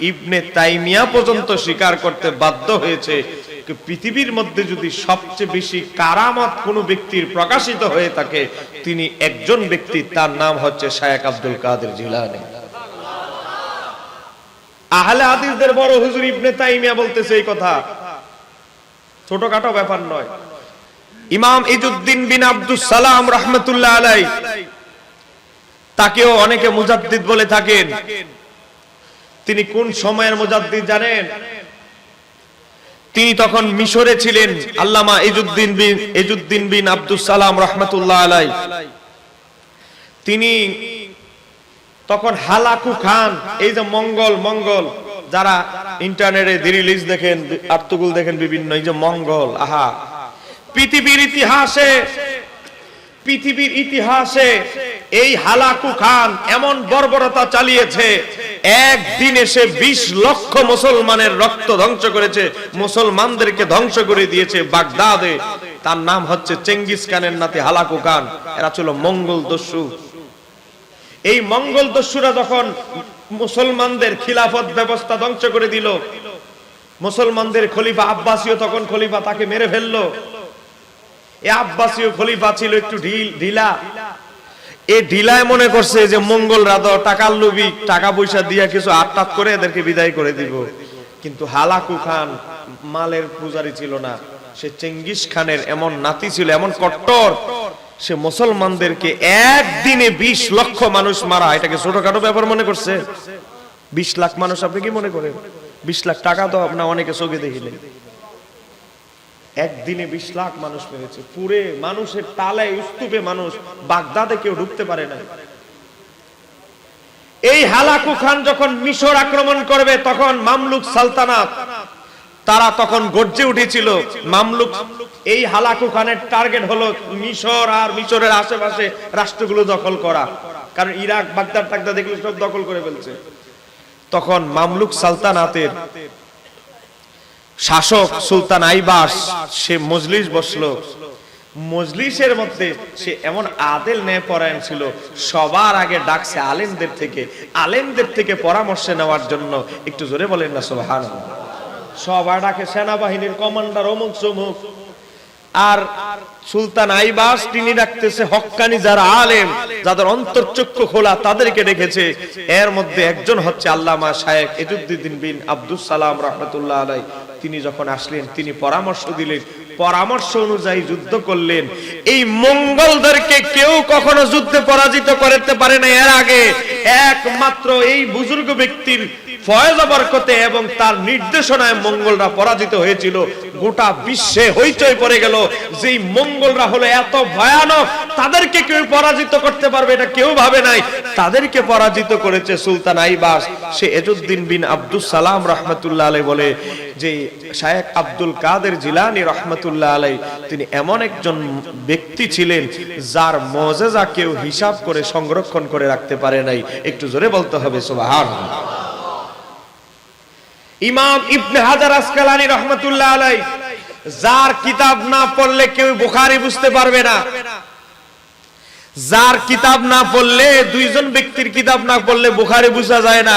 ইবনে তাইমিয়া পর্যন্ত স্বীকার করতে বাধ্য হয়েছে পৃথিবীর মধ্যে যদি সবচেয়ে বেশি কারামত কোনো ব্যক্তির প্রকাশিত হয়ে থাকে, তিনি একজন ব্যক্তি, তার নাম হচ্ছে শায়েক আব্দুল কাদের জিলানী। আহলে হাদিসদের বড় হুজুর ইবনে তাইমিয়া বলতেছে এই কথা। ছোটখাটো ব্যাপার নয়। ইমাম ইজুদ্দিন বিন আব্দুল সালাম রহমতুল্লাহ আলাই তাকেও অনেকে মুজাদ্দিদ বলে থাকেন। তিনি কোন সময়ের মুজাদ্দিদ জানেন? তিনি তখন মিশরে ছিলেন, আল্লামা ইজুদ্দিন বিন ইজুদ্দিন বিন আব্দুস সালাম রহমতুল্লাহ আলাই তিনি তখন হালাকু খান, এই যে মঙ্গল মঙ্গল, যারা ইন্টারনেটে রিলিজ দেখেন, আর্তুগুল দেখেন বিভিন্ন, এই যে মঙ্গল, আহা। পৃথিবীর ইতিহাসে পৃথিবীর ইতিহাসে এই হালাকু খান এমন বর্বরতা চালিয়েছে একদিন এসে বিশ লক্ষ মুসলমানের রক্ত ধ্বংস করেছে, মুসলমানদেরকে ধ্বংস করে দিয়েছে বাগদাদে। তার নাম হচ্ছে চেঙ্গিস খানের নাতি হালাকু খান। এরা ছিল মঙ্গল দস্যু। এই মঙ্গল দস্যুরা যখন মুসলমানদের খিলাফত ব্যবস্থা ধ্বংস করে দিল, মুসলমানদের খলিফা আব্বাসীয় তখন খলিফা তাকে মেরে ফেলল। এ আব্বাসীয় খলিফা ছিল একটু ঢিল, ঢিলা। এ ঢিলায় মনে করছে যে মঙ্গল রাধ, টাকার লোভি, টাকা পয়সা দিয়া কিছু আটটাত করে এদেরকে বিদায় করে দিব। কিন্তু হালাকু খান মালের পূজারি ছিল না। সে চেঙ্গিস খানের এমন নাতি ছিল, এমন কট্টর। সে মুসলমানদেরকে একদিনে বিশ লক্ষ মানুষ মারা। এটাকে ছোটখাটো ব্যাপার মনে করছে? বিশ লাখ মানুষ, আপনি কি মনে করেন? বিশ লাখ টাকা তো আপনার অনেকে চোখে দেখিলেন একদিনে বিশ লাখ মানুষ মেরেছে পুরে মানুষের তালায় স্তূপে মানুষ বাগদাদে কেউ ঢুকতে পারে না। এই হালাকু খান যখন মিশর আক্রমণ করবে, তখন মামলুক সালতানাত, তারা তখন গর্জে উঠেছিল, মামলুক, এই হালাকু খানের টার্গেট হলো মিশর আর মিশরের আশেপাশে রাষ্ট্রগুলো দখল করা। কারণ ইরাক, বাগদাদ, টাগদাদ, এগুলো সব দখল করে ফেলছে। তখন মামলুক সালতানাতের শাসক সুলতান আইবাস, সে মজলিস বসল। মজলিসের মধ্যে সে এমন আদেল ন্যায় পরায়ণ ছিল, সবার আগে ডাকছে আলেমদের থেকে আলেমদের থেকে পরামর্শ নেওয়ার জন্য। একটু জোরে বলেন না সোহান সবার ডাকে সেনাবাহিনীর কমান্ডার অমুক চমুক। আর সুলতান আইবাস, তিনি ডাকতেছে, হক্কানি যারা আলেম, যাদের অন্তর্চক্ষু খোলা, তাদেরকে ডেকেছে। এর মধ্যে একজন হচ্ছে আল্লামা শায়েক এজুদ্দিন বিন আব্দুস সালাম রহমতুল্লাহ আলাই তিনি যখন আসলেন, তিনি পরামর্শ দিলেন। পরামর্শ অনুযায়ী যুদ্ধ করলেন। এই মঙ্গলদেরকে কেউ কখনো যুদ্ধে পরাজিত করতে পারে না। এর আগে একমাত্র এই বুজুর্গ ব্যক্তির ফয়েজ বরকতে এবং তার নির্দেশনায় মঙ্গলরা পরাজিত হয়েছিল। গোটা বিশ্বে হইচই পড়ে গেল। মঙ্গলরা হলো এত ভয়ানক, তাদেরকে কেউ পরাজিত করতে পারবে এটা কেউ ভাবে নাই। তাদেরকে পরাজিত করেছে সুলতান আইবাস। সে এজুদ্দিন বিন আব্দুস সালাম রহমতুল্লাহ আলাই বলে যে শায়েক আব্দুল কাদের জিলানি রহমতুল্লাহ আলাই তিনি এমন একজন ব্যক্তি ছিলেন যার মজেজা কেউ হিসাব করে সংরক্ষণ করে রাখতে পারে নাই। একটু জোরে বলতে হবে সুবহান ইমাম ইবনে হাজার আসকালানি রহমতুল্লাহ আলাই যার কিতাব না পড়লে কেউ বুখারি বুঝতে পারবে না। যার কিতাব না পড়লে, দুইজন ব্যক্তির কিতাব না পড়লে বুখারি বোঝা যায় না।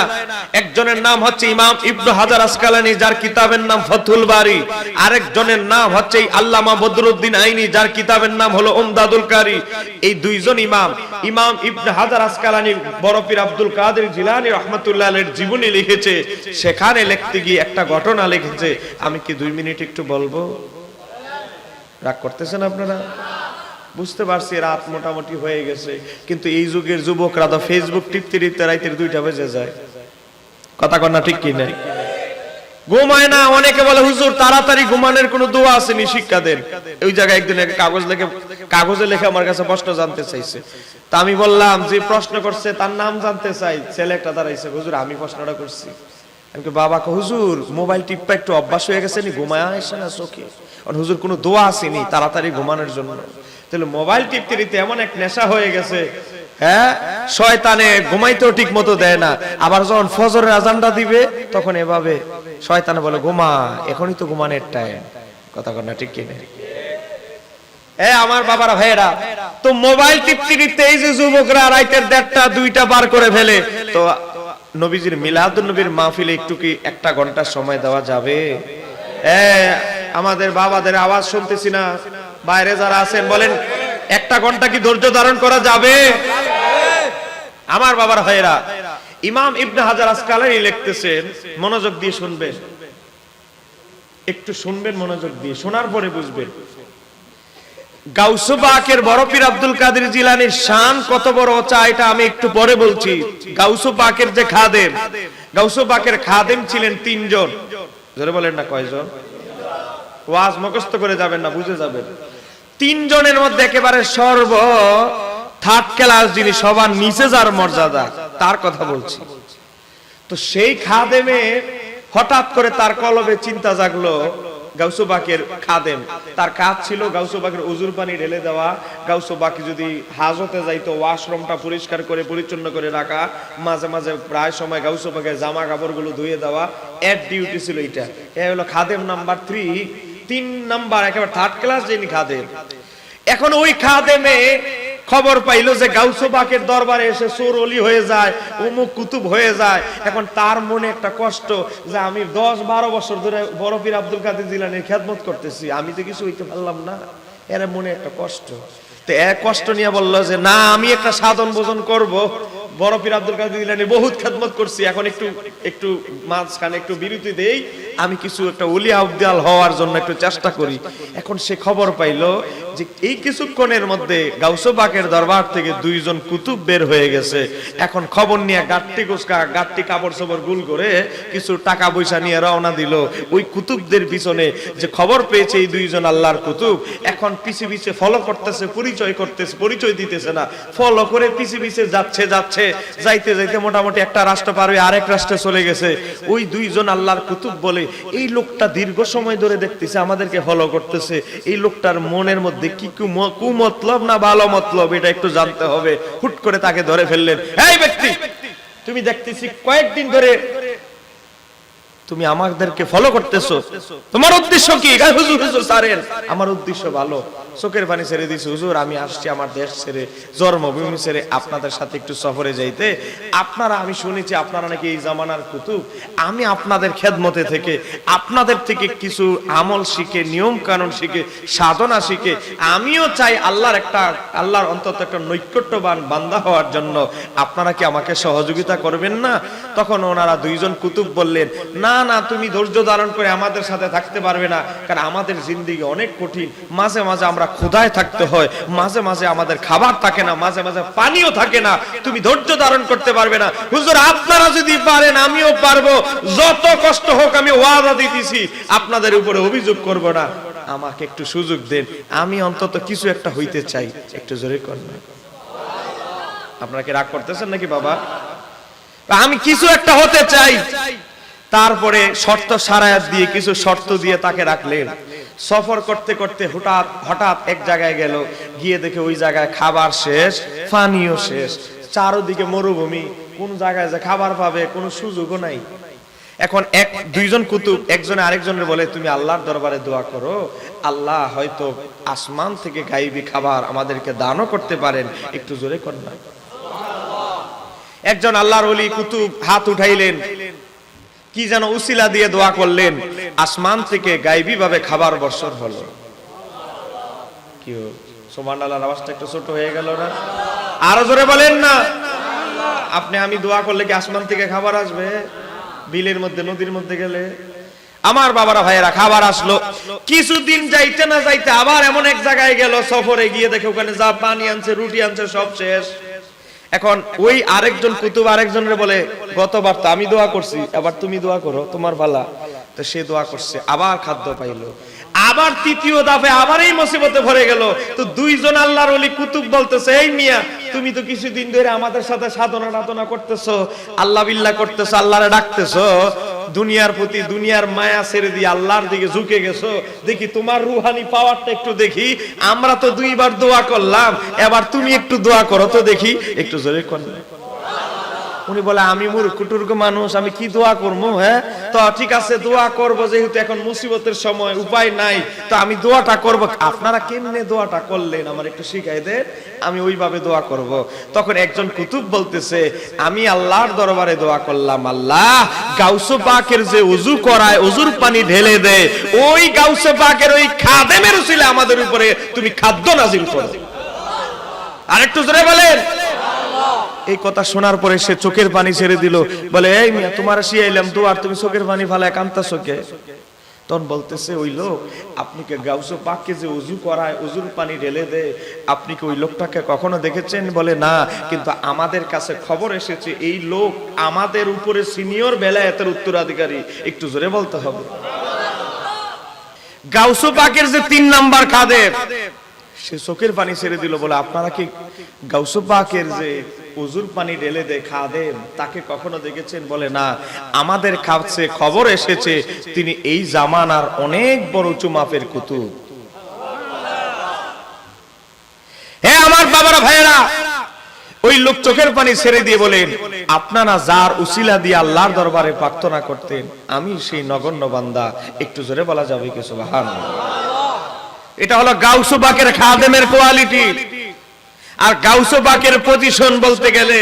একজনের নাম হচ্ছে ইমাম ইবনু হাজার আসকালানি, যার কিতাবের নাম ফতুল বারি। আরেকজনের নাম হচ্ছে আল্লামা বদরুদ্দিন আইনি, যার কিতাবের নাম হলো ওমদাদুল কারি। এই দুইজন ইমাম ইমাম ইবনে হাজার আসকালানি বড় পীর আব্দুল কাদের জিলানি রহমতুল্লাহ আলের জীবনী লিখেছে। সেখানে লিখতে গিয়ে একটা ঘটনা লিখেছে। আমি কি দুই মিনিট একটু বলব? রাগ করতেছেন আপনারা? বুঝতে পারছি রাত মোটামুটি হয়ে গেছে, কিন্তু এই যুগের যুবকরা তো ফেসবুক টিপতে টিপতে রাইতের দুইটা বেজে যায়। কথা কন্যা ঠিক কি নাই ঘুমায় না, অনেকে বলে, হুজুর, তাড়াতাড়ি ঘুমানোর কোনো দোয়া আসেনি শিক্ষা দেন। ওই জায়গায় একদিন কাগজ লেখে, কাগজে লেখে আমার কাছে প্রশ্ন জানতে চাইছে। তা আমি বললাম, যে প্রশ্ন করছে, তার নাম জানতে চাই। ছেলে একটা দাঁড়াইছে, হুজুর, আমি প্রশ্নটা করছি। আমি বাবা হুজুর, মোবাইল টিপা একটু অভ্যাস হয়ে গেছে নি, ঘুমায় আসে না চোখে? হুজুর, কোনো দোয়া আসেনি তাড়াতাড়ি ঘুমানোর জন্য? তাহলে মোবাইল টিপতে এমন এক নেশা হয়ে গেছে। হ্যাঁ? শয়তানে ঘুমাইতেও ঠিক মতো দেয় না। আবার যখন ফজরের আজানটা দিবে, তখন এভাবে শয়তানে বলে, ঘুমা, এখনই তো ঘুমানোর টাইম কথা কন্যা ঠিক কিনে আমার বাবারা, ভাইয়েরা, তো মোবাইল টিপতে এই যে যুবকরা রাইতের দেড়টা, দুইটা বার করে ফেলে, তো নবীজির মিলাদুন নবীর মাহফিলে একটু কি একটা ঘণ্টা সময় দেওয়া যাবে? আমাদের বাবাদের আওয়াজ শুনতেছি না। বাইরে যারা আছেন, বলেন, একটা ঘণ্টা কি ধৈর্য ধারণ করা যাবে? আমার বাবার ভাইরা ইমাম ইবনে হাজার আসকালানি লিখতেছেন, মনোযোগ দিয়ে শুনবেন। একটু শুনবেন, মনোযোগ দিয়ে। শোনার পরে বুঝবেন। গাউসুবাকের বড় পীর আব্দুল কাদের জিলানির শান কত বড় ওচা এটা আমি একটু পরে বলছি। গাউসুবাকের যে খাদেম গাউসুবাকের খাদেম ছিলেন তিনজন। জোরে বলেন না কয়জন? ওয়াজ মুখস্থ করে যাবেন না, বুঝে যাবেন। তিনজনের মধ্যে একেবারে সর্ব থার্ড ক্লাস যিনি সবার নিচে যার মর্যাদা, তার কথা বলছি। তো সেই খাদেমে হঠাৎ করে তার কলবে চিন্তা জাগলো গাউসুবাকের খাদেম। তার কাজ ছিল গাউসুবাকের উজুর পানি ঢেলে দেওয়া। গাউসুবাকে যদি হাজতে যাইতো, ওয়াশরুমটা পরিষ্কার করে, পরিচ্ছন্ন করে রাখা। মাঝে মাঝে প্রায় সময় গাউসুবাকের জামা কাপড়গুলো ধুয়ে দেওয়া। এর ডিউটি ছিল এটা এ হলো খাদেম নাম্বার থ্রি তিন নাম্বার, একেবারে থার্ড ক্লাস যিনি খাদেম। এখন ওই খাদেমে খবর পাইলো যে গাউসবাকের দরবারে এসে সোর অলি হয়ে যায় অমুক কুতুব হয়ে যায়। এখন তার মনে একটা কষ্ট যে আমি দশ বারো বছর ধরে বড় পীর আব্দুল কাদের জিলানির খেদমত করতেছি, আমি তো কিছু হইতে পারলাম না। এর মনে একটা কষ্ট। তো এক কষ্ট নিয়ে বলল যে, না, আমি একটা সাধন ভোজন করব। বড় পীর আব্দুল কাদের জিলানি বহুত খেদমত করছি, এখন একটু একটু মাঝখানে একটু বিরতি দেই। আমি কিছু একটা উলিয়া উদ্দাল হওয়ার জন্য একটু চেষ্টা করি। এখন সে খবর পাইলো যে এই কিছুক্ষণের মধ্যে গাউসবাকের দরবার থেকে দুইজন কুতুব বের হয়ে গেছে। এখন খবর নিয়ে গাট্টি কুচকা গাট্টি কাপড় চোপড় গুল করে কিছু টাকা পয়সা নিয়ে রওনা দিল। ওই কুতুবদের পিছনে যে খবর পেয়েছে এই দুইজন আল্লাহর কুতুব, এখন পিছে পিছে ফলো করতেছে, পরিচয় করতেছে, পরিচয় দিতেছে না। ফলো করে পিছে পিছে যাচ্ছে যাচ্ছে, যাইতে যাইতে মোটামুটি একটা রাষ্ট্র পার হয়ে আরেক রাষ্ট্রে চলে গেছে। ওই দুইজন আল্লাহর কুতুব বলে এই লোকটা দীর্ঘ সময় ধরে দেখতেছে, আমাদেরকে ফলো করতেছে। এই লোকটার মনের মধ্যে কু- কুমতলব না ভালো মতলব, এটা একটু জানতে হবে। হুট করে তাকে ধরে ফেললেন। এই ব্যক্তি, তুমি দেখতেছি কয়েকদিন ধরে তুমি আমাদেরকে ফলো করতেছো। তোমার উদ্দেশ্য কি? হুজুর হুজুর, সারেন। আমার উদ্দেশ্য ভালো। চোখের পানি ছেড়ে দিছি, হুজুর, আমি আসছি আমার দেশ ছেড়ে, জন্মভূমি ছেড়ে আপনাদের সাথে একটু সফরে যাইতে। আপনারা, আমি শুনেছি আপনারা নাকি এই জামানার কুতুব। আমি আপনাদের খেদমতে থেকে, আপনাদের থেকে কিছু আমল শিখে নিয়ম কানুন শিখে, সাধনা শিখে, আমিও চাই আল্লাহর একটা, আল্লাহর অন্তত একটা নৈকট্যবান বান্দা হওয়ার জন্য। আপনারা কি আমাকে সহযোগিতা করবেন না? তখন ওনারা দুইজন কুতুব বললেন, না না, তুমি ধৈর্য ধারণ করে আমাদের সাথে থাকতে পারবে না, কারণ আমাদের জিন্দিগি অনেক কঠিন। মাঝে মাঝে আমরা ক্ষুধায় থাকতে হয়, মাঝে মাঝে আমাদের খাবার থাকে না, মাঝে মাঝে পানিও থাকে না, তুমি ধৈর্য ধারণ করতে পারবে না। হুজুর, আপনারা যদি পারেন, আমিও পারব। যত কষ্ট হোক, আমি ওয়াদা দিতেছি। আপনাদের উপরে অভিযোগ করব না। আমাকে একটু সুযোগ দেন। আমি অন্তত কিছু একটা হইতে চাই। একটু জোরে করবেন আপনারা কি রাগ করতেছেন নাকি, বাবা? আমি কিছু একটা হতে চাই। তারপরে শর্ত সারায়াত দিয়ে, কিছু শর্ত দিয়ে তাকে রাখলেন। সফর করতে করতে হঠাৎ হঠাৎ এক জায়গায় গেল। গিয়ে দেখে ওই জায়গায় খাবার শেষ পানিও শেষ। চারোদিকে মরুভূমি। কোন জায়গায় যে খাবার পাবে, কোনো সুযোগও নাই। এখন এক, দুইজন কুতুব, একজন আরেকজনের বলে, তুমি আল্লাহর দরবারে দোয়া করো। আল্লাহ হয়তো আসমান থেকে গাইবি খাবার আমাদেরকে দানও করতে পারেন। একটু জোরে কর একজন আল্লাহর ওলি কুতুব হাত উঠাইলেন। কি যেন উসিলা দিয়ে দোয়া করলেন। আসমান থেকে গাইবি ভাবে খাবার বর্ষণ হলো। কি আওয়াজটা একটু হয়ে গেল না? বলেন না। আপনি আমি দোয়া করলে কি আসমান থেকে খাবার আসবে? বিলের মধ্যে, নদীর মধ্যে গেলে। আমার বাবারা ভাইয়েরা, খাবার আসলো। কিছুদিন যাইতে না যাইতে আবার এমন এক জায়গায় গেল, সফরে গিয়ে দেখে ওখানে যা পানি আনছে, রুটি আনছে, সব শেষ। এখন ওই আরেকজন কুতুব আরেকজনের বলে, গতবার তো আমি দোয়া করছি, এবার তুমি দোয়া করো, তোমার ভালা তো সে দোয়া করছে, আবার খাদ্য পাইলো। আবার তৃতীয় দাফে আবার এই মুসিবতে ভরে গেল। তো দুইজন আল্লাহর ওলি কুতুব বলতেছে, এই মিয়া, তুমি তো কিছুদিন ধরে আমাদের সাথে সাধনা টাধনা করতেছো, আল্লাহ বিল্লাহ করতেছো, আল্লাহরে ডাকতেছো, দুনিয়ার প্রতি দুনিয়ার মায়া ছেড়ে দিয়ে আল্লাহর দিকে ঝুঁকে গেছো। দেখি তোমার রুহানি পাওয়ারটা একটু দেখি, আমরা তো দুইবার দোয়া করলাম, এবার তুমি একটু দোয়া করো তো দেখি, একটু জোরে কর উনি বলে, আমি মূর্খটুর্ক মানুষ, আমি কি দোয়া করব হ্যাঁ? তো ঠিক আছে, দোয়া করব, যেহেতু এখন মুসিবতের সময়, উপায় নাই, তো আমি দোয়াটা করব। আপনারা কেমনে দোয়াটা করলেন আমার একটু শিখাই দেন, আমি ওইভাবে দোয়া করব। তখন একজন কুতুব বলতেছে, আমি আল্লাহর দরবারে দোয়া করলাম, আল্লাহ, গাউসু পাকের যে উজু করায় উজুর পানি ঢেলে দেয় ওই গাউসে পাকের ওই খাদেমের উসিলে আমাদের উপরে তুমি খাদ্য নাজিল করো। আরেকটু জোরে বলেন। এই কথা শোনার পরে সে চোখের পানি ছেড়ে দিল। বলে, এই মিয়া, তোমার শিয়াইলাম তো আর তুমি চোখের পানি ফালায় কান্তা চোখে তখন বলতেছে, ওই লোক আপনি কে গাউসো পাককে যে উজু করায়, উজুর পানি ঢেলে দেয়, আপনি কি ওই লোকটাকে কখনো দেখেছেন? বলে, না, কিন্তু আমাদের কাছে খবর এসেছে, এই লোক আমাদের উপরে সিনিয়র বেলায়েতের উত্তরাধিকারী। একটু জোরে বলতে হবে। গাউসো পাকের যে তিন নাম্বার খাদের সে চোখের পানি ছেড়ে দিল। বলে, আপনারা কি গাউসু পাকের যে উজুর পানি ঢেলে দেয় খাদেম, তাকে কখনো দেখেছেন? বলে, না, আমাদের কাছে খবর এসেছে, তিনি এই জামানার অনেক বড় উঁচু মাপের কুতুব। হ্যাঁ আমার বাবারা, ভাইয়েরা, ওই লোক চোখের পানি ছেড়ে দিয়ে বলেন, আপনারা যার উসিলা দিয়ে আল্লাহর দরবারে প্রার্থনা করতেন, আমি সেই নগণ্য বান্দা। একটু জোরে বলা যাবে কিছু বাহান এটা হলো গাউসু বাকের খাদেমের কোয়ালিটি। আর গাউসো বাকের পজিশন বলতে গেলে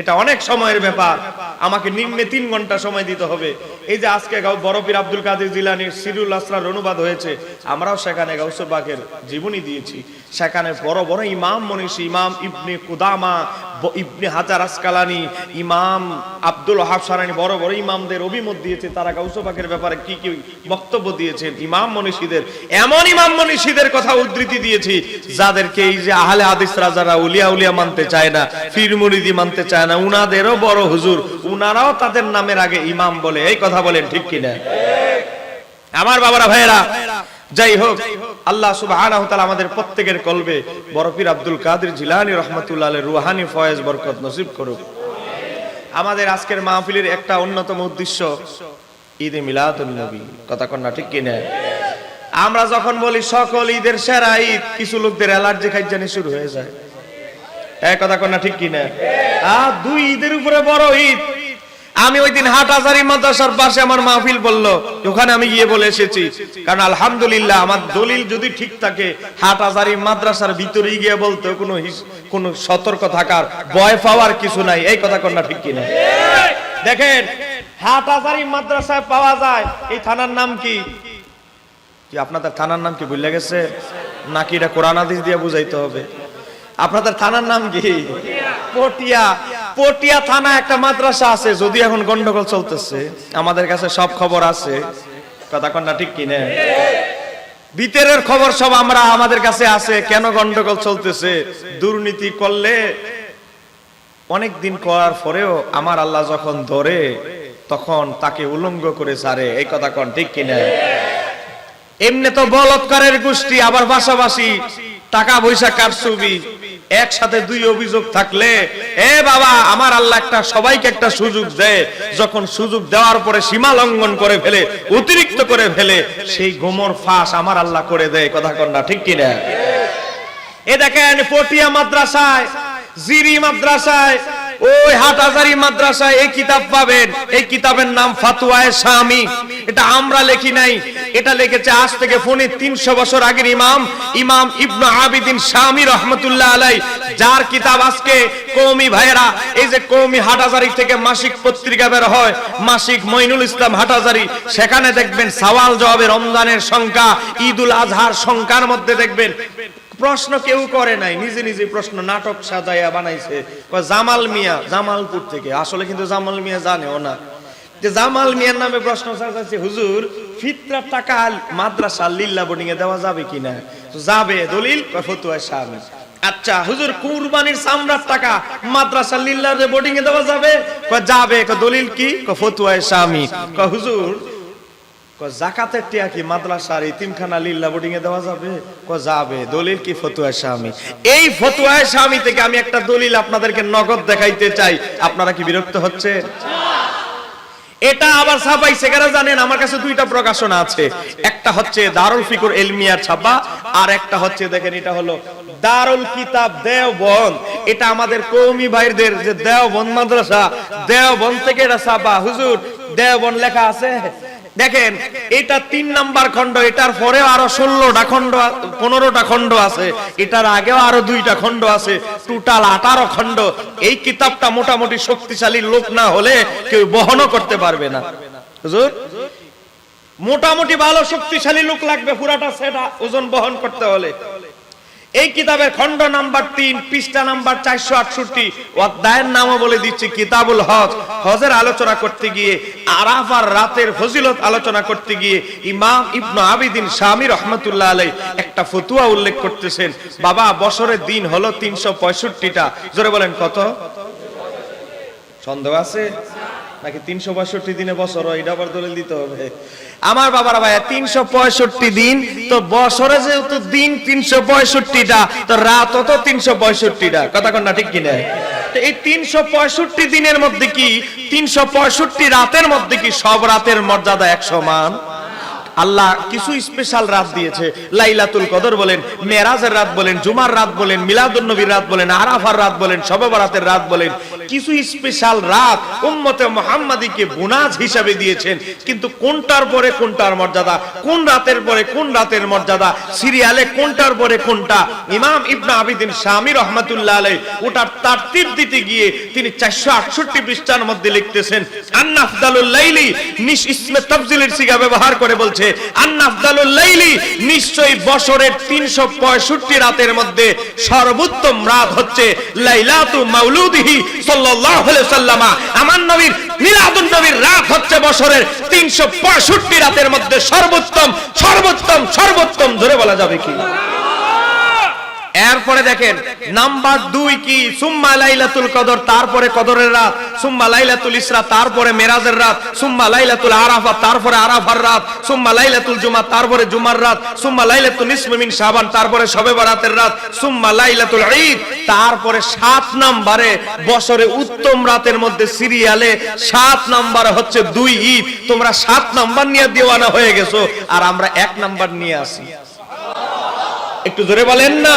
এটা অনেক সময়ের ব্যাপার। আমাকে নিম্নে তিন ঘণ্টা সময় দিতে হবে। এই যে আজকে বরফির আব্দুল কাদের জিলানির সিরুল আসরার অনুবাদ হয়েছে, আমরাও সেখানে গাউসু বাকের জীবনী দিয়েছি। সেখানে বড় বড় ইমাম মনীষী, ইমাম ইবনে কুদামা ইবনে হাজার আসকালানি, ইমাম আব্দুল ওহাব সারানি বড় বড় ইমামদের অভিমত দিয়েছে। তারা গাউসবাকের ব্যাপারে কি কি বক্তব্য দিয়েছেন? ইমাম মনীষীদের, এমন ইমাম মনীষীদের কথা উদ্ধৃতি দিয়েছি, যাদেরকে এই যে আহলে হাদিসরা রাজারা উলিয়া উলিয়া মানতে চায় না ফির মুরিদি মানতে চায় না, উনাদেরও বড় হুজুর উনারাও তাদের নামের আগে ইমাম বলে, এই কথা বলেন ঠিক কিনা? আমার বাবারা, ভাইয়েরা, যাই হোক, আল্লাহ তাআলা আমাদের প্রত্যেকের কলবে বরফির আব্দুল কাদের জিলানি রাহমাতুল্লাহ রুহানি ফয়েজ বরকত নসিব করুক। আমাদের আজকের মাহফিলের একটা অন্যতম উদ্দেশ্য ঈদে মিলাদুন নবী, কথা কন্যা ঠিক কিনা? আমরা যখন বলি সকল ঈদের সেরা ঈদ, কিছু লোকদের অ্যালার্জি খাইজানি শুরু হয়ে যায়। এক কথা কন্যা ঠিক কিনা? আর দুই ঈদের উপরে বড় ঈদ আমি ওই দিন হাটহাজারি মাদ্রাসার পাশে আমার মাহফিল বলল, ওখানে আমি গিয়ে বলে এসেছি। কারণ আলহামদুলিল্লাহ আমার দলিল যদি ঠিক থাকে হাটহাজারি মাদ্রাসার ভিতরে গিয়ে বলতে কোনো কোনো সতর্ক থাকার ভয় পাওয়ার কিছু নাই। এই কথা কন্যা ঠিক কিনা? দেখেন হাটহাজারি মাদ্রাসায় পাওয়া যায়, এই থানার নাম কি? কি আপনাদের থানার নাম কি ভুলে গেছে? নাকি এটা কোরআন হাদিস দিয়ে বুঝাইতে হবে? আপনাদের থানার নাম কি? পটিয়া। পটিয়া থানা একটা মাদ্রাসা আছে, যদি এখন গন্ডগোল চলতেছে, আমাদের কাছে সব খবর আছে। কথা কন্যা ঠিক কিনে? ভিতরের খবর সব আমরা, আমাদের কাছে আছে, কেন গন্ডগোল চলতেছে? দুর্নীতি করলে অনেক দিন করার পরেও আমার আল্লাহ যখন ধরে, তখন তাকে উলঙ্গ করে সারে। এই কথা কন, ঠিক কিনা? এমনি তো বলৎকারের গোষ্ঠী, আবার পাশাপাশি টাকা পয়সা কারচুবি একসাথে দুই অভিযোগ থাকলে, এ বাবা, আমার আল্লাহ একটা, সবাইকে একটা সুযোগ দেয়। যখন সুযোগ দেওয়ার পরে সীমা লঙ্ঘন করে ফেলে, অতিরিক্ত করে ফেলে, সেই গোমর ফাঁস আমার আল্লাহ করে দেয়। কথা কন্যা ঠিক কিনা? এ দেখেন, পটিয়া মাদ্রাসায়, জিরি মাদ্রাসায় ওই হাটহাজারি মাদ্রাসায় এই কিতাব পাবেন। এই কিতাবের নাম ফাতুয়ায়ে স্বামী এটা আমরা লেখি নাই। এটা লিখেছে আজ থেকে ফোনে তিনশো বছর আগের ইমাম ইমাম ইবনু আবিদিন স্বামী রহমতুল্লাহ আলাই যার কিতাব আজকে কৌমি ভাইয়েরা, এই যে কৌমি হাটহাজারি থেকে মাসিক পত্রিকা বের হয়, মাসিক মইনুল ইসলাম হাটহাজারি, সেখানে দেখবেন সওয়াল জবাবে রমজানের সংখ্যা, ঈদুল আজহার সংখ্যার মধ্যে দেখবেন। প্রশ্ন কেউ করে নাই, নিজে নিজে প্রশ্ন নাটক সাজাইয়া বানাইছে। জামাল মিয়া, জামালপুর থেকে। আসলে কিন্তু জামাল মিয়া জানেও না। যে জামাল মিয়ার নামে প্রশ্ন সাজাইছে, হুজুর ফিতরার টাকা মাদ্রাসা লিল্লা বোর্ডিং দেওয়া যাবে কিনা যাবে দলিল ফতুয়া স্বামী। আচ্ছা হুজুর, কুরবানির চামড়ার টাকা মাদ্রাসা লিল্লার বোর্ডিং এ দেওয়া যাবে? যাবে। দলিল কি? ফতুয়া স্বামী। হুজুর জাকাতের টিয়া কি মাদ্রাসার ইতিমখানা লিল্লা বোর্ডিং এ দেওয়া যাবে? কয়, যাবে। দলিল কি ফতুয়া স্বামী? এই ফতুয়া স্বামী থেকে আমি একটা দলিল আপনাদেরকে নগদ দেখাইতে চাই। আপনারা কি বিরক্ত হচ্ছে? এটা আবার ছাপাইছে কারা জানেন, আমার কাছে দুইটা প্রকাশনা আছে। একটা হচ্ছে দারুল ফিকুর এলমিয়ার ছাপা, আর একটা হচ্ছে দেখেন, এটা হলো দারুল কিতাব দেওবন এটা আমাদের কৌমি ভাইদের যে দেওবন মাদ্রাসা দেওবন থেকে এটা ছাপা। হুজুর লেখা আছে? দেখেন, এটা তিন নাম্বার খণ্ড, এটার পরে আরও ষোলোটা খণ্ড পনেরোটা খণ্ড আছে, এটার আগেও আরও দুইটা খণ্ড আছে, টোটাল আঠারো খন্ড এই কিতাবটা মোটামুটি শক্তিশালী লোক না হলে কেউ বহনও করতে পারবে না। মোটামুটি ভালো শক্তিশালী লোক লাগবে পুরাটা সেটা ওজন বহন করতে হলে। এই কিতাবের খণ্ড নাম্বার তিন, পৃষ্ঠা নাম্বার চারশো আটষট্টি। অধ্যায়ের নামও বলে দিচ্ছি, কিতাবুল হজ। হজের আলোচনা করতে গিয়ে, আরাফার রাতের ফজিলত আলোচনা করতে গিয়ে, ইমাম ইবনু আবিদিন স্বামী রহমতুল্লাহ আলাই একটা ফতুয়া উল্লেখ করতেছেন, বাবা বছরের দিন হলো তিনশো পঁয়ষট্টিটা। জোরে বলেন, কত? সন্দেহ আছে? নাকি তিনশো পঁয়ষট্টি দিনে বছর হয়, এটা আবার দলিল দিতে হবে। আমার বাবার ভাইয়া তিনশো পঁয়ষট্টি দিন তো বছরে যেহেতু দিন তিনশো পঁয়ষট্টিটা তো রাত তো তিনশো পঁয়ষট্টিটা। কথা কন না ঠিক কিনা? এই তিনশো পঁয়ষট্টি দিনের মধ্যে কি তিনশো পঁয়ষট্টি রাতের মধ্যে কি সব রাতের মর্যাদা এক সমান আল্লাহ কিছু স্পেশাল রাত দিয়েছে। লাইলাতুল কদর বলেন, মেরাজের রাত বলেন, জুমার রাত বলেন মিলাদুন নবীর রাত বলেন, আরাফার রাত বলেন শবে বরাতের রাত বলেন, কিছু স্পেশাল রাত উম্মতে মুহাম্মাদীকে বুনাজ হিসাবে দিয়েছেন। কিন্তু কোনটার পরে কোনটার মর্যাদা? কোন রাতের পরে কোন রাতের মর্যাদা? সিরিয়ালে কোনটার পরে কোনটা? ইমাম ইবনে আবিদিন স্বামী রহমাতুল্লাহ আলাই ওটার তারতিব দিতে গিয়ে তিনি 468 পৃষ্ঠার মধ্যে লিখতেছেন, আন্নাফদালুল লাইলি, নিশ ইসমে তাফজিলের সিগা ব্যবহার করে বলছে লাইলি নিশ্চয়ই বছরের 365 রাতের মধ্যে সর্বোত্তম রাত হচ্ছে লাইলাতু মাউলুদিহি সাল্লাল্লাহু আলাইহি সাল্লামা আমার নবীর, মিলাদুন নবীর রাত হচ্ছে বছরের 365 রাতের মধ্যে সর্বোত্তম সর্বোত্তম সর্বোত্তম, ধরে বলা যাবে কি? এরপরে দেখেন, নাম্বার দুই কি? সুম্মা লাইলাতুল কদর, তারপরে কদরের রাত। সুম্মা লাইলাতুল ইসরা, তারপরে মেরাজের রাত। সুম্মা লাইলাতুল আরাফা, তারপরে আরাফার রাত। সুম্মা লাইলাতুল জুমা, তারপরে জুমার রাত। সুম্মা লাইলাতুল মিন শাবান, তারপরে শবে বরাতের রাত। সুম্মা লাইলাতুল ঈদ, তারপরে সাত নম্বরে বছরে উত্তম রাতের মধ্যে সিরিয়ালে সাত নম্বরে হচ্ছে দুই ঈদ। তোমরা সাত নাম্বার নিয়ে দেওয়ানা হয়ে গেছো, আর আমরা এক নাম্বার নিয়ে আসি। একটু জোরে বলেন না।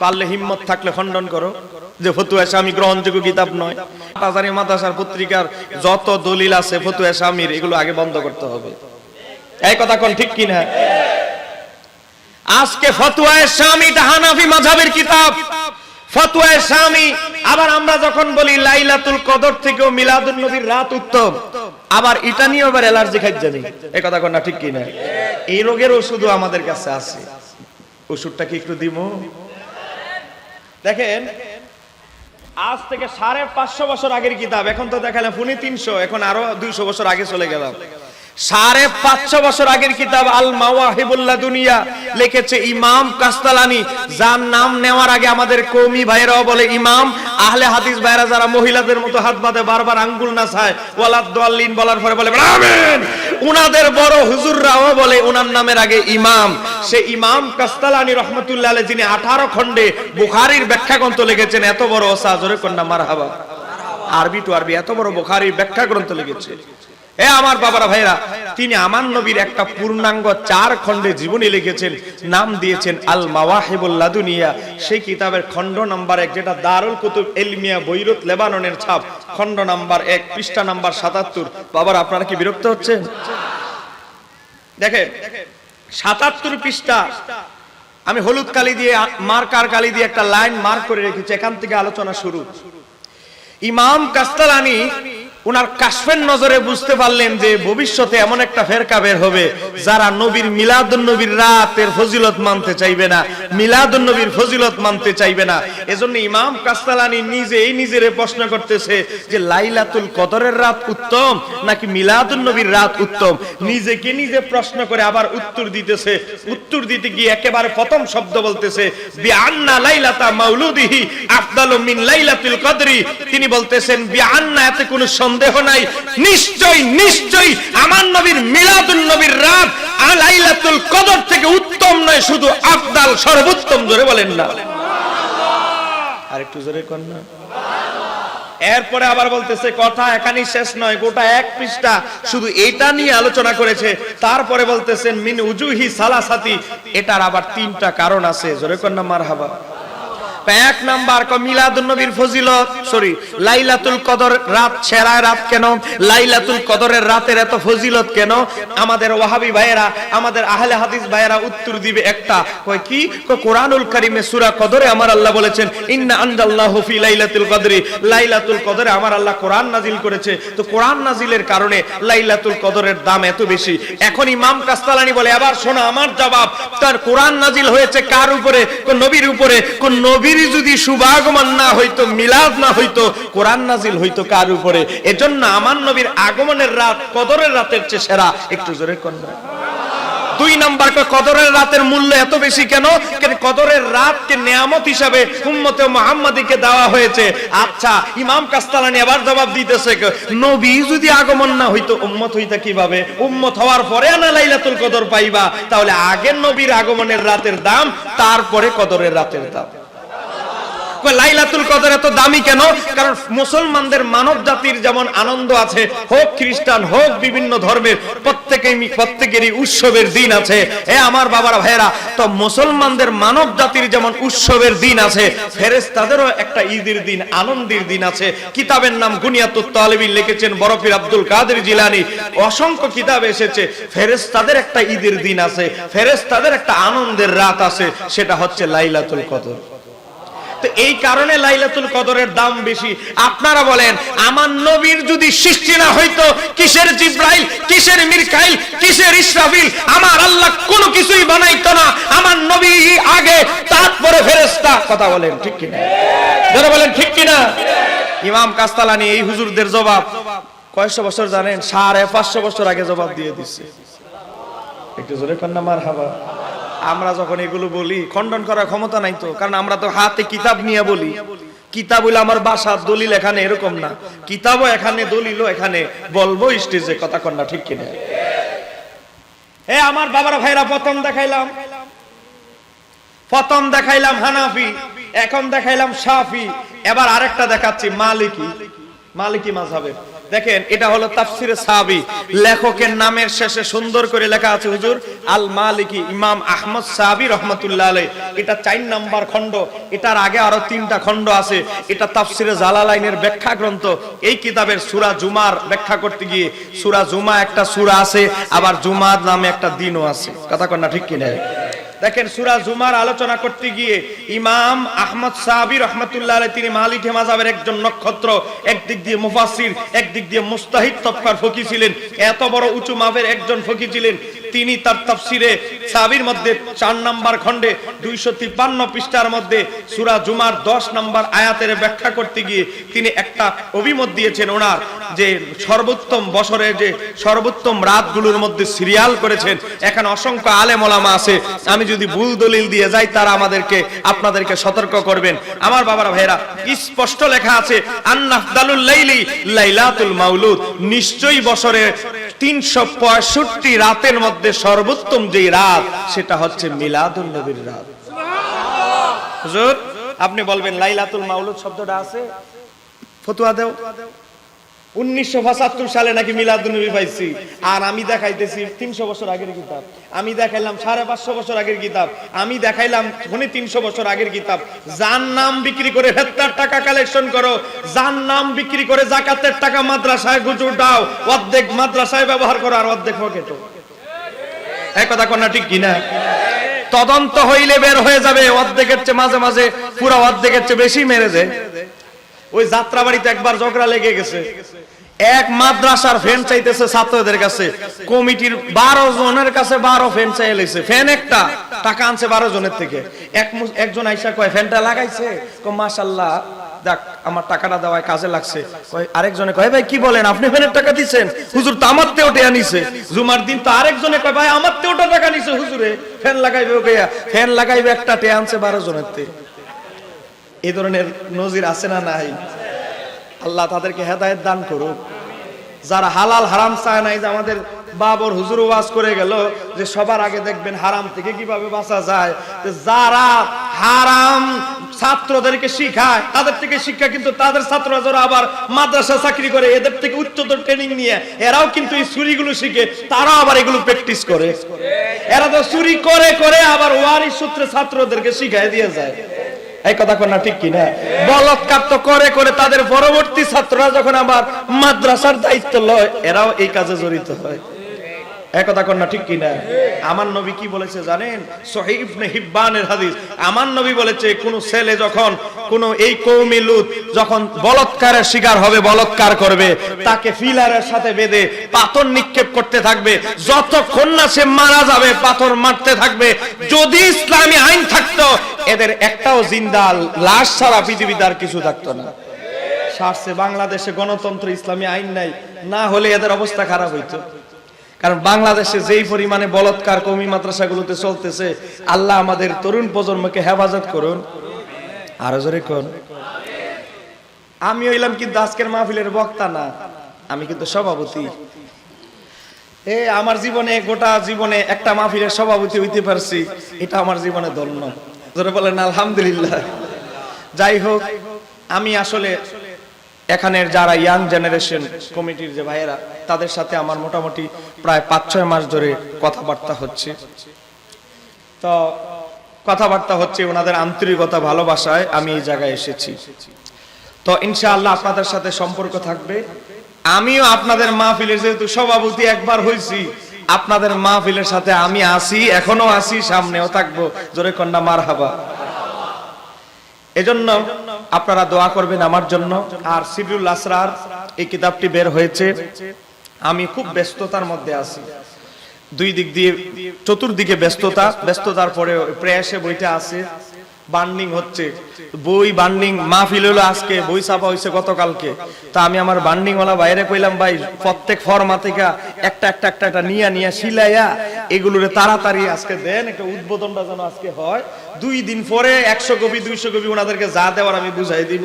পারলে হিম্মত থাকলে খণ্ডন করো। যে ফতুয়া স্বামী গ্রহণযোগ্য কিতাব নয়। বাজারি মাদাসার পত্রিকার যত দলিল আছে ফতুয়া স্বামীর, এগুলো আগে বন্ধ করতে হবে। এই কথা কোন ঠিক কিনা? আজকে ফতুয়ায় স্বামীটা হানাফি মাঝাবের কিতাব। ফতুয়ায় স্বামী, আবার আমরা যখন বলি লাইলাতুল কদর থেকেও মিলাদুল নবীর রাত উত্তম, আবার এটা নিয়ে আবার অ্যালার্জি খাই জানি এই কথা কোন না ঠিক কিনা? এই রোগের ওষুধও আমাদের কাছে আছে। ওষুধটা কি একটু দিব দেখেন, আজ থেকে সাড়ে পাঁচশো বছর আগের কিতাব, এখন তো দেখালাম, ফোনে তিনশো, এখন আরও দুইশো বছর আগে চলে গেলাম। সাড়ে পাঁচশো বছর আগের কিতাব আল মাওয়াহিবুল্লাহ দুনিয়া লিখেছে ইমাম কাস্তালানি, যার নাম নেওয়ার আগে আমাদের কৌমি ভাইরাও বলে, ইমাম, আহলে হাদিস ভাইরা যারা মহিলাদের মতো হাত বাঁধে, বারবার আঙ্গুল না চায় ওয়ালাদ দোয়াল্লিন বলার পরে বলে, আমিন! উনাদের বড় হুজুররাও বলে, উনার নামের আগে ইমাম। সে ইমাম কাস্তালানি রহমতুল্লাহ আলাইহি, যিনি 18 খণ্ডে বুখারীর ব্যাখ্যা গ্রন্থ লিখেছেন, এত বড় ওসা জোরে কন্যা, মারহাবা। আরবি টু আরবি, এত বড় বুখারীর ব্যাখ্যা গ্রন্থ লিখেছে। এ আমার বাবারা ভাইরা তিনি আমার নবীর একটা পূর্ণাঙ্গ চার খণ্ডে জীবনী লিখেছেন, নাম দিয়েছেন আল মাওয়াহিবুল লাদুনিয়া। সেই কিতাবের খণ্ড নাম্বার এক, যেটা দারুল কুতুব এলমিয়া বৈরুত লেবাননের ছাপ। খণ্ড নাম্বার এক, পৃষ্ঠা নাম্বার সাতাত্তর। বাবার, আপনারা কি বিরক্ত হচ্ছেন? দেখেন, সাতাত্তর পৃষ্ঠা। আমি হলুদ কালি দিয়ে, মার্কার কালি দিয়ে একটা লাইন মার্ক করে রেখেছি, এখান থেকে আলোচনা শুরু। ইমাম কাস্তালানি উনার কাশফের নজরে বুঝতে পারলেন যে ভবিষ্যতে এমন একটা ফেরকা বের হবে যারা নবীর মিলাদুন নবীর রাতের ফজিলত মানতে চাইবে না মিলাদুন নবীর ফজিলত মানতে চাইবে না। এজন্য ইমাম কাস্তালানি নিজে এই নিজেরে প্রশ্ন করতেছে যে লাইলাতুল কদরের রাত উত্তম নাকি মিলাদুন নবীর রাত উত্তম? নিজেকে নিজে প্রশ্ন করে আবার উত্তর দিতেছে। উত্তর দিতে গিয়ে একেবারে প্রথম শব্দ বলতেছে, বিআন্না লাইলাতা মাউলুদিহি আফদালু মিন লাইলাতুল কদরি। তিনি বলতেছেন, বিআন্না, এতে কোনো সন্দেহ নাই। নিশ্চয় নিশ্চয় আমার নবীর মিলাদুন নবীর রাত আর লাইলাতুল কদর থেকে উত্তম নয় শুধু আফদাল সর্বোত্তম জোরে বলেন না। আরেকটু জোরে কর না। এরপরে আবার বলতেছে কথা এখানেই শেষ নয় গোটা এক পৃষ্ঠা শুধু এটা নিয়ে আলোচনা করেছে। তারপরে বলতেছেন মিন উজুহি সালাসাতি। এটার আবার তিনটা কারণ আছে জোরে কন্যা মারহাবা। এক নাম্বার ক মিলাদুন নবীর ফজিলত। সরি লাইলাতুল কদর রাত সেরা রাত কেন? লাইলাতুল কদরের রাতের এত ফজিলত কেন? আমাদের ওয়াহাবি ভাইয়েরা, আমাদের আহলে হাদিস ভাইয়েরা উত্তর দিবে একটা। কয় কি? কয় কোরআনুল কারিমে সূরা কদরে আমার আল্লাহ বলেছেন, ইন্না আনজাল্লাহু ফি লাইলাতুল কদরি। লাইলাতুল কদরে আমার আল্লাহ কোরআন নাজিল করেছে। তো কোরআন নাজিলের কারণে লাইলাতুল কদরের দাম এত বেশি। এখন ইমাম কাস্তালানি বলে আবার শোনো, আমার জবাব, তার কোরআন নাজিল হয়েছে কার উপরে? কোন নবীর উপরে? কোন নবীর যদি শুভাগমন না হইতো, মিলাদ না হইতো, কোরআন নাজিল হইতো কার উপরে? এজন্য আমার নবীর আগমনের রাত কদরের রাতের চেয়ে সেরা। একটু জোরে কন্যা দুই নাম্বার কদরের রাতের মূল্য এত বেশি কেন? কদরের রাতকে নিয়ামত হিসাবে উম্মতে মুহাম্মাদিকে দেওয়া হয়েছে। আচ্ছা ইমাম কাস্তালানি আবার জবাব দিতেছে নবী যদি আগমন না হইতো, উম্মত হইতা কীভাবে? উম্মত হওয়ার পরে আনা লাইলাতুল কদর পাইবা। তাহলে আগের নবীর আগমনের রাতের দাম, তারপরে কদরের রাতের দাম। লাইলাতুল কদর এত দামি কেন? কারণ মুসলমানদের মানব জাতির যেমন আনন্দ আছে, হোক খ্রিস্টান, হোক বিভিন্ন ধর্মের, প্রত্যেকেই প্রত্যেকেরই উৎসবের দিন আছে। এ আমার বাবার, ভাইয়েরা, তো মুসলমানদের মানব জাতির যেমন উৎসবের দিন আছে, ফেরেশতাদেরও একটা ঈদের দিন, আনন্দের দিন আছে। কিতাবের নাম গুনিয়াতুত তালিবিন লিখেছেন বরফির আব্দুল কাদের জিলানি। অসংখ্য কিতাব এসেছে ফেরেস তাদের একটা ঈদের দিন আছে ফেরেস তাদের একটা আনন্দের রাত আছে, সেটা হচ্ছে লাইলাতুল কদর। তো এই কারণে লাইলাতুল কদরের দাম বেশি। আপনারা বলেন, আমার নবীর যদি সৃষ্টি না হইতো, কিসের জিব্রাইল, কিসের মিরকাইল, কিসের ইসরাফিল, আমার আল্লাহ কোনো কিছুই বানাইতো না। আমার নবী আগে, তারপরে ফেরেশতা। কথা বলেন, ঠিক কিনা? যারা বলেন, ঠিক কিনা? ইমাম কাস্তালানি, এই হুজুরদের জবাব, কয়শো বছর জানেন? সাড়ে পাঁচশো বছর আগে জবাব দিয়ে দিচ্ছে একটু জোরে কন্যা মার হাবা আমরা যখন এগুলো বলি, খণ্ডন করার ক্ষমতা নাই তো, কারণ আমরা তো হাতে কিতাব নিয়ে বলি। কিতাব হইলে আমার বাসা, দলিল এখানে এরকম না। কিতাবও এখানে, দলিলও এখানে, বলব স্টেজে, কথা কন্যা ঠিক কিনা? হে আমার বাবার ভাইরা প্রথম দেখাইলাম। প্রথম দেখাইলাম হানাফি, এখন দেখাইলাম সাফি। এবার আরেকটা দেখাচ্ছি মালিকি। মালিকি মাযহাবের দেখেন, এটা হলো তাফসিরে সাহাবি। লেখকের নামের শেষে সুন্দর করে লেখা আছে, হুজুর আল মালিকি ইমাম আহমদ সাহাবি রহমাতুল্লাহ আলাই এটা চার নাম্বার খণ্ড, এটার আগে আরও তিনটা খণ্ড আছে। এটা তাফসিরে জালালাইনের ব্যাখ্যা গ্রন্থ এই কিতাবের সূরা জুমার ব্যাখ্যা করতে গিয়ে সূরা জুমা একটা সূরা আছে, আবার জুমা নামে একটা দিনও আছে। কথা কন্যা ঠিক কিনা? দেখেন সুরা জুমার আলোচনা করতে গিয়ে ইমাম আহমদ সাহাবি রহমতুল্লাহ তিনি মালিকে মাজাবের একজন নক্ষত্র, একদিক দিয়ে মুফাসির একদিক দিয়ে মুস্তাহিদ তৎকার ফকি ছিলেন, এত বড় উঁচু মাপের একজন ফকি ছিলেন। তিনি তার তাফসিরে সাহাবীর মধ্যে চার নাম্বার খণ্ডে দুইশো তিপ্পান্ন পৃষ্ঠার মধ্যে সুরা জুমার দশ নাম্বার আয়াতের ব্যাখ্যা করতে গিয়ে তিনি একটা অভিমত দিয়েছেন ওনার যে সর্বোত্তম বছরে যে সর্বোত্তম রাতগুলোর মধ্যে সিরিয়াল করেছেন। এখানে অসংখ্য আলেম ওলামা আছে। আমি যদি ভুল দলিল দিয়ে যাই, তারা আমাদেরকে, আপনাদেরকে সতর্ক করবেন। আমার বাবার ভাইরা স্পষ্ট লেখা আছে লাইলাতুল মাউলুদ। নিশ্চয়ই বছরে তিনশো পঁয়ষট্টি রাতের মধ্যে সর্বোত্তম যেই রাত, সেটা হচ্ছে মিলাদুল নবীর রাত। হুজুর, আপনি বলবেন লাইলাতুল মাউলুদ শব্দটা আছে? ফতুয়া দেও। উনিশশো সালে নাকি পাইছি। আর আমি দেখাইতেছি তিনশো বছর আগের কিতাব। আমি দেখাইলাম সাড়ে পাঁচশো বছর আগের কিতাব। আমি দেখাইলাম তিনশো বছর আগের কিতাব। যার নাম বিক্রি করে হেত্তার টাকা কালেকশন করো, যার নাম বিক্রি করে জাকাতের টাকা মাদ্রাসায় গুজুর দাও, অর্ধেক মাদ্রাসায় ব্যবহার করো, আর অর্ধেক পকেটও এক কথা কন্যা ঠিক কিনা? তদন্ত হইলে বের হয়ে যাবে, অর্ধেকের চেয়ে মাঝে মাঝে, পুরো অর্ধেকের চেয়ে বেশি মেরে যায় ওই যাত্রা বাড়িতে একবার ঝগড়া লেগে গেছে। এক মাদ্রাসার ফ্যান চাইতেছে ছাত্রদের কাছে। কমিটির বারো জনের কাছে বারো ফ্যান চাই লেগেছে ফ্যান একটা, টাকা আনছে বারো জনের থেকে। একজন আইসা কয়, ফ্যানটা লাগাইছে? মাসাল্লাহ দেখ, আমার টাকাটা দেওয়ায় কাজে লাগছে। আরেকজনে কয় ভাই, কি বলেন? আপনি ফ্যানের টাকা দিচ্ছেন হুজুর তো আমার তেও টেয়া নিছে। জুমার দিন তো আরেকজনে কয়, ভাই, আমার তেওটা টাকা নিছে, হুজুরে। ফ্যান লাগাইবে কইয়া, ফ্যান লাগাইবে একটা টেয়া আনছে বারো জনের তে। এই ধরনের নজির আছে না নাই? আল্লাহ তাদেরকে হেদায়েত দান করুক। যারা হালাল হারাম চায় নাই যে আমাদের বাবর হুজুর ওয়াজ করে গেল যে সবার আগে দেখবেন হারাম থেকে কীভাবে বাঁচা যায়। যারা হারাম ছাত্রদেরকে শিখায়, তাদের থেকে শিক্ষা কিন্তু তাদের ছাত্ররা যারা আবার মাদ্রাসা চাকরি করে, এদের থেকে উচ্চতর ট্রেনিং নিয়ে, এরাও কিন্তু এই চুরিগুলো শিখে, তারাও আবার এগুলো প্র্যাকটিস করে। এরা তো চুরি করে করে আবার ওয়ারিশ সূত্রে ছাত্রদেরকে শিখায় দিয়ে যায়। এই কথা কোন ঠিক কি না? বলৎকার তো করে করে তাদের পরবর্তী ছাত্ররা যখন আবার মাদ্রাসার দায়িত্ব লয়, এরাও এই কাজে জড়িত হয়। একথা কন্যা ঠিক কিনা? আমার নবী কি বলেছে জানেন? সহিহ ইবনে হিব্বানের হাদিস। আমার নবী বলেছে, কোন ছেলে যখন, কোন এই কৌমি লুত যখন বলৎকারের শিকার হবে, বলৎকার করবে, তাকে ফিলারের সাথে বেঁধে পাথর নিক্ষেপ করতে থাকবে, যতক্ষণ না সে মারা যাবে, পাথর মারতে থাকবে, যদি ইসলামী আইন থাকতো, এদের একটাও জিন্দাল লাশ ছাড়া পৃথিবীতে আর কিছু থাকতো না। সারছে বাংলাদেশে গণতন্ত্র ইসলামী আইন নাই, না হলে এদের অবস্থা খারাপ হইতো। কারণ বাংলাদেশে যেই পরিমাণে বলৎকার কমি মাদ্রাসাগুলোতে চলতেছে, আল্লাহ আমাদের তরুণ প্রজন্মকে হেফাজত করুন। আরও জোরে কোন? আমি হইলাম কিন্তু আজকের মাহফিলের বক্তা না, আমি কিন্তু সভাপতি। এ, আমার জীবনে, গোটা জীবনে একটা মাহফিলের সভাপতি হইতে পারছি, এটা আমার জীবনে ধন্য জোরে বলেন, আলহামদুলিল্লাহ। যাই হোক, আমি আসলে এখানের যারা ইয়াং জেনারেশন কমিটির যে ভাইয়েরা, তাদের সাথে আমার মোটামুটি প্রায় পাঁচ ছয় মাস ধরে কথাবার্তা হচ্ছে। তো কথাবার্তা হচ্ছে ওনাদের আন্তরিকতা, ভালোবাসায় আমি এই জায়গায় এসেছি। তো ইনশাআল্লাহ আপনাদের সাথে সম্পর্ক থাকবে। আমিও আপনাদের মাহফিলের যেহেতু সভাপতি একবার হয়েছি, আপনাদের মাহফিলের সাথে আমি আসি এখনও আসি সামনেও থাকব। জোরে কন্যা মার হাবা এজন্য আপনারা দোয়া করবেন আমার জন্য। আর সিডুল আসরার এই কিতাবটি বের হয়েছে। আমি খুব ব্যস্ততার মধ্যে আছি। দুই দিক দিয়ে, চতুর্দিকে ব্যস্ততা, ব্যস্ততার পরে প্রেয়াসে বইটা আছে। বান্ডিং হচ্ছে। বই বান্ডিং মাহফিল হলো আজকে, বই ছাপা হয়েছে গতকালকে। তা আমি আমার বান্ডিং ওয়ালা বাইরে কইলাম, ভাই, প্রত্যেক ফর্মা থেকে একটা একটা একটা একটা নিয়া নিয়া শিলাইয়া এগুলোরে তাড়াতাড়ি আজকে দেন, একটা উদ্বোধনটা যেন আজকে হয়। দুই দিন পরে একশো কপি, দুইশো কপি ওনাদেরকে যা দেওয়ার আমি বুঝাই দিব।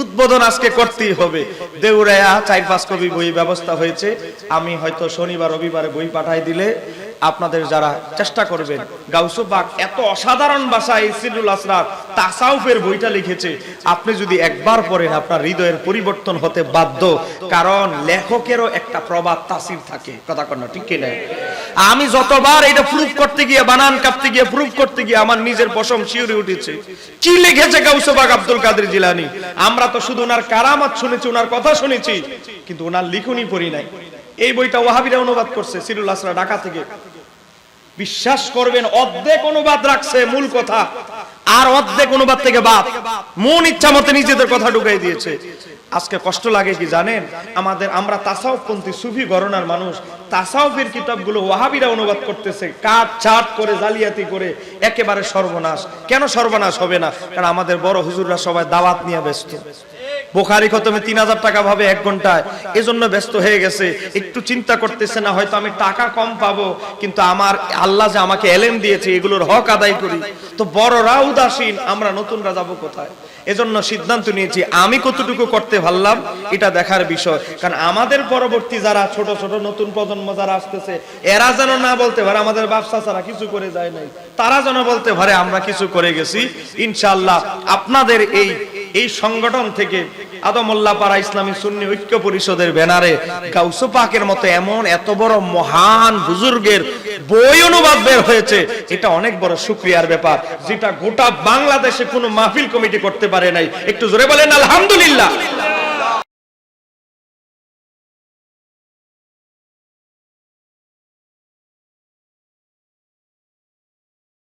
উদ্বোধন আজকে করতেই হবে। দেউরায়া চার, পাঁচ কপি বই ব্যবস্থা হয়েছে। আমি হয়তো শনিবার, রবিবারে বই পাঠাই দিলে আপনাদের যারা চেষ্টা করবেন। গাউসুবাগ এত অসাধারণ ভাষায় সিরুল আসরার তাসাউফের বইটা লিখেছে। আপনি যদি একবার পড়েন, আপনার হৃদয়ের পরিবর্তন হতে বাধ্য। কারণ লেখকেরও একটা প্রবাদ তাসির থাকে। কথা কন্যা ঠিক কিনা? আমি যতবার এটা প্রুফ করতে গিয়ে, বানান কাটতে গিয়ে প্রুফ করতে গিয়ে আমার নিজের পশম শিউরে উঠেছে। কি লিখেছে গাউসুবাগ আব্দুল কাদের জিলানি? আমরা তো শুধু ওনার কারামাত শুনেছি, ওনার কথা শুনেছি। কিন্তু ওনার লিখনই পড়ি নাই। এই বইটা ওয়াহাবিরা অনুবাদ করছে, সিরুল আসরা, ঢাকা থেকে। বিশ্বাস করবেন, অর্ধেক অনুবাদ রাখছে, মূল কথা। আর অর্ধেক অনুবাদ থেকে বাদ। মন ইচ্ছা মতে নিজেদের কথা ঢুকাই দিয়েছে। আজকে কষ্ট লাগে কি জানেন? আমাদের, আমরা তাসাউফপন্থী সুফি গণনার মানুষ। তাসাউফের কিতাবগুলো ওয়াহাবিরা অনুবাদ করতেছে, কাট, চাট করে, জালিয়াতি করে, একেবারে সর্বনাশ। কেন সর্বনাশ হবে না? কারণ আমাদের বড় হুজুররা সবাই দাওয়াত নিয়ে ব্যস্ত। বোখারি খতমে তিন হাজার টাকা ভাবে এক ঘন্টায়। এজন্য ব্যস্ত হয়ে গেছে। একটু চিন্তা করতেছে না, হয়তো আমি টাকা কম পাবো, কিন্তু আমার আল্লাহ যে আমাকে এলেম দিয়েছে, এগুলোর হক আদায় করি। তো বড়রা উদাসীন, আমরা নতুনরা যাব কোথায়? এজন্য সিদ্ধান্ত নিয়েছি, আমি কতটুকু করতে পারলাম, এটা দেখার বিষয়। কারণ আমাদের পরবর্তী যারা ছোট ছোট নতুন প্রজন্ম যারা আসতেছে, এরা যেন না বলতে পারে, আমাদের ব্যবসা ছাড়া কিছু করে যায় নাই। তারা যেন বলতে পারে, আমরা কিছু করে গেছি। ইনশাল্লাহ আপনাদের এই এই সংগঠন থেকে আদমুল্লাহ পাড়া ইসলামী সুন্নি ঐক্য পরিষদের ব্যানারে গাউসু পাকের মতো এমন এত বড় মহান বুজুর্গের বই অনুবাদ বের হয়েছে। এটা অনেক বড় শুক্রিয়ার ব্যাপার। যেটা গোটা বাংলাদেশে কোনো মাহফিল কমিটি করতে পারে নাই। একটু জোরে বলেন, আলহামদুলিল্লাহ।